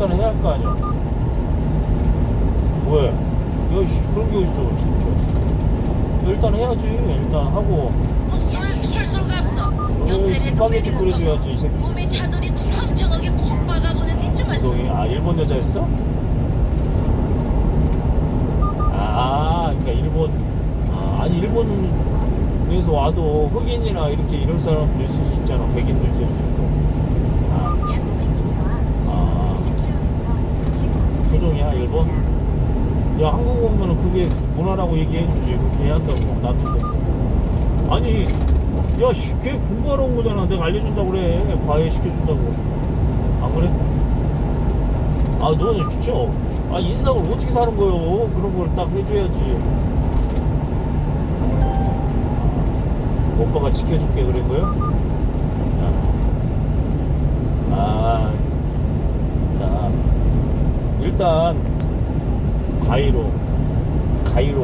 일단 해야 할 거 아니야. 왜? 야, 씨, 그런 게 어딨어, 진짜. 일단 해야지. 일단 하고. 솔솔 스파게티 끓여줘야지, 이 새끼. 몸에 차돌이 두렁청하게 콕 박아보는 데좀 왔어 아 일본 여자였어? 아 그러니까 일본 아 아니 일본에서 와도 흑인이나 이렇게 이런 사람도 있을 수 있잖아 백인도 있을 수 있고 아 일본? 야 한국 오면은 그게 문화라고 얘기해주지 그렇게 해야 한다고 나도 뭐. 아니 야걔 공부하러 온 거잖아 내가 알려준다고 그래 과외 시켜준다고 안 그래? 아 너는 진짜 아 인상을 어떻게 사는 거요 그런 걸 딱 해줘야지 오빠가 지켜줄게 그런 거요? 아, 자, 일단 가위로 가위로.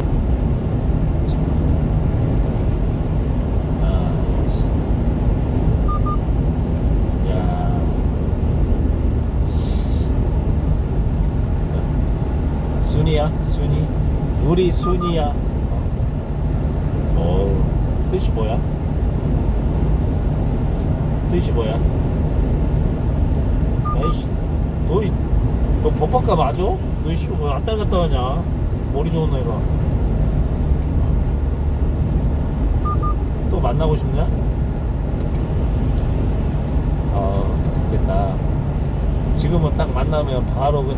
아, 순이? 우리 순이야. 어 뜻이 뭐야? 뜻이 뭐야 에이씨 너, 이- 너 법학과 맞아? 너 씨, 왜 왔다 갔다 하냐? 머리 좋은 애가. 또 만나고 싶냐? 어, 됐다. 지금은 딱 만나면 바로 그.